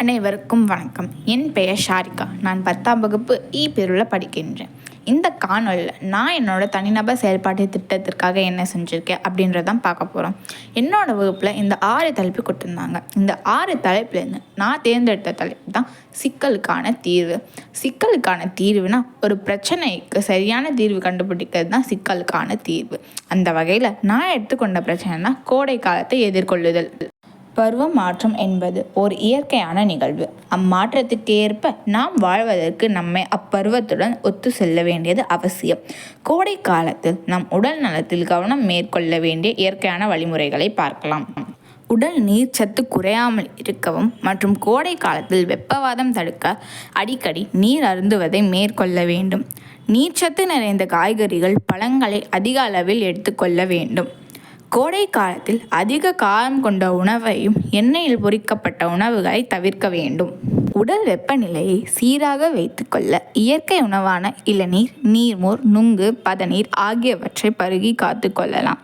அனைவருக்கும் வணக்கம். என் பெயர் ஷாரிகா. நான் பத்தாம் வகுப்பு இ பிரிவில் படிக்கின்றேன். இந்த காணொலியில் நான் என்னோட தனிநபர் செயல்பாட்டு திட்டத்திற்காக என்ன செஞ்சுருக்கேன் அப்படின்றதான் பார்க்க போகிறோம் என்னோட வகுப்பில் இந்த ஆறு தலைப்பு கொடுத்துருந்தாங்க. இந்த ஆறு தலைப்புலேருந்து நான் தேர்ந்தெடுத்த தலைப்பு தான் சிக்கலுக்கான தீர்வு. சிக்கலுக்கான தீர்வுனா ஒரு பிரச்சனைக்கு சரியான தீர்வு கண்டுபிடிக்கிறது தான் சிக்கலுக்கான தீர்வு. அந்த வகையில் நான் எடுத்துக்கொண்ட பிரச்சனைனா கோடை காலத்தை எதிர்கொள்ளுதல். பருவ மாற்றம் என்பது ஒரு இயற்கையான நிகழ்வு. அம்மாற்றத்துக்கு ஏற்ப நாம் வாழ்வதற்கு நம்மை அப்பருவத்துடன் ஒத்து செல்ல வேண்டியது அவசியம். கோடை காலத்தில் நம் உடல் நலத்தில் கவனம் மேற்கொள்ள வேண்டிய இயற்கையான வழிமுறைகளை பார்க்கலாம். உடல் நீர் சத்து குறையாமல் இருக்கவும் மற்றும் கோடை காலத்தில் வெப்பவாதம் தடுக்க அடிக்கடி நீர் அருந்துவதை மேற்கொள்ள வேண்டும். நீர்ச்சத்து நிறைந்த காய்கறிகள் பழங்களை அதிக அளவில் எடுத்துக்கொள்ள வேண்டும். கோடை காலத்தில் அதிக காரம் கொண்ட உணவையும் எண்ணெயில் பொரிக்கப்பட்ட உணவுகளை தவிர்க்க வேண்டும். உடல் வெப்பநிலையை சீராக வைத்துக்கொள்ள இயற்கை உணவான இளநீர் நீர்மோர் நுங்கு பதநீர் ஆகியவற்றை பருகி காத்து கொள்ளலாம்.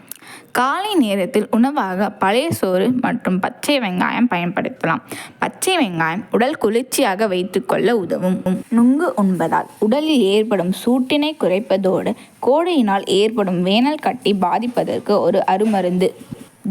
காலை நேரத்தில் உணவாக பழைய சோறு மற்றும் பச்சை வெங்காயம் பயன்படுத்தலாம். பச்சை வெங்காயம் உடல் குளிர்ச்சியாக வைத்துக்கொள்ள உதவும். நுங்கு உண்பதால் உடலில் ஏற்படும் சூட்டினை குறைப்பதோடு கோடையினால் ஏற்படும் வேனல் கட்டி பாதிப்பதற்கு ஒரு அருமருந்து.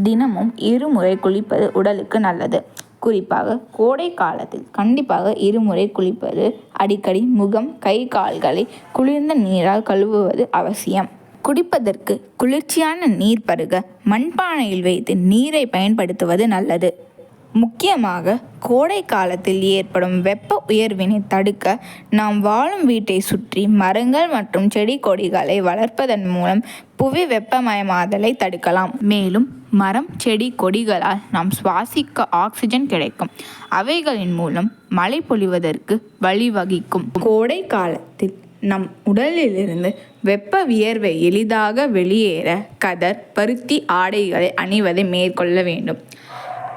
தினமும் இருமுறை குளிப்பது உடலுக்கு நல்லது. குறிப்பாக கோடை காலத்தில் கண்டிப்பாக இருமுறை குளிப்பது அடிக்கடி முகம் கை கால்களை குளிர்ந்த நீரால் கழுவுவது அவசியம். குடிப்பதற்கு குளிர்ச்சியான நீர் பருக மண்பானையில் வைத்து நீரை பயன்படுத்துவது நல்லது. முக்கியமாக கோடை காலத்தில் ஏற்படும் வெப்ப உயர்வினை தடுக்க நாம் வாழும் வீட்டை சுற்றி மரங்கள் மற்றும் செடி கொடிகளை வளர்ப்பதன் மூலம் புவி வெப்பமயமாதலை தடுக்கலாம். மேலும் மரம் செடி கொடிகளால் நாம் சுவாசிக்க ஆக்சிஜன் கிடைக்கும். அவைகளின் மூலம் மழை பொழிவதற்கு வழிவகிக்கும். கோடை காலத்தில் நம் உடலிலிருந்து வெப்ப வியர்வை எளிதாக வெளியேற கதர் பருத்தி ஆடைகளை அணிவதை மேற்கொள்ள வேண்டும்.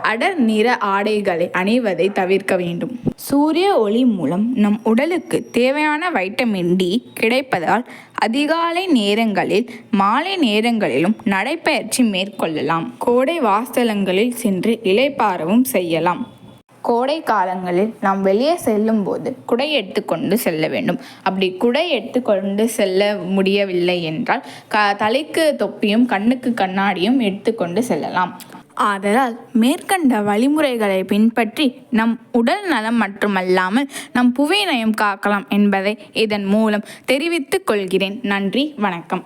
அடர் நிற ஆடைகளை அணிவதை தவிர்க்க வேண்டும். சூரிய ஒளி மூலம் நம் உடலுக்கு தேவையான வைட்டமின் டி கிடைப்பதால் அதிகாலை நேரங்களில் மாலை நேரங்களிலும் நடைப்பயிற்சி மேற்கொள்ளலாம். கோடை வாசலங்களில் சென்று இலைப்பாரவும் செய்யலாம். கோடை காலங்களில் நாம் வெளியே செல்லும் போது குடை எடுத்துக்கொண்டு செல்ல வேண்டும். அப்படி குடை எடுத்துக்கொண்டு செல்ல முடியவில்லை என்றால் க தலைக்கு தொப்பியும் கண்ணுக்கு கண்ணாடியும் எடுத்துக்கொண்டு செல்லலாம். ஆதலால் மேற்கண்ட வழிமுறைகளை பின்பற்றி நம் உடல் நலம் மட்டுமல்லாமல் நம் புவியினையும் காக்கலாம் என்பதை இதன் மூலம் தெரிவித்துக் கொள்கிறேன். நன்றி வணக்கம்.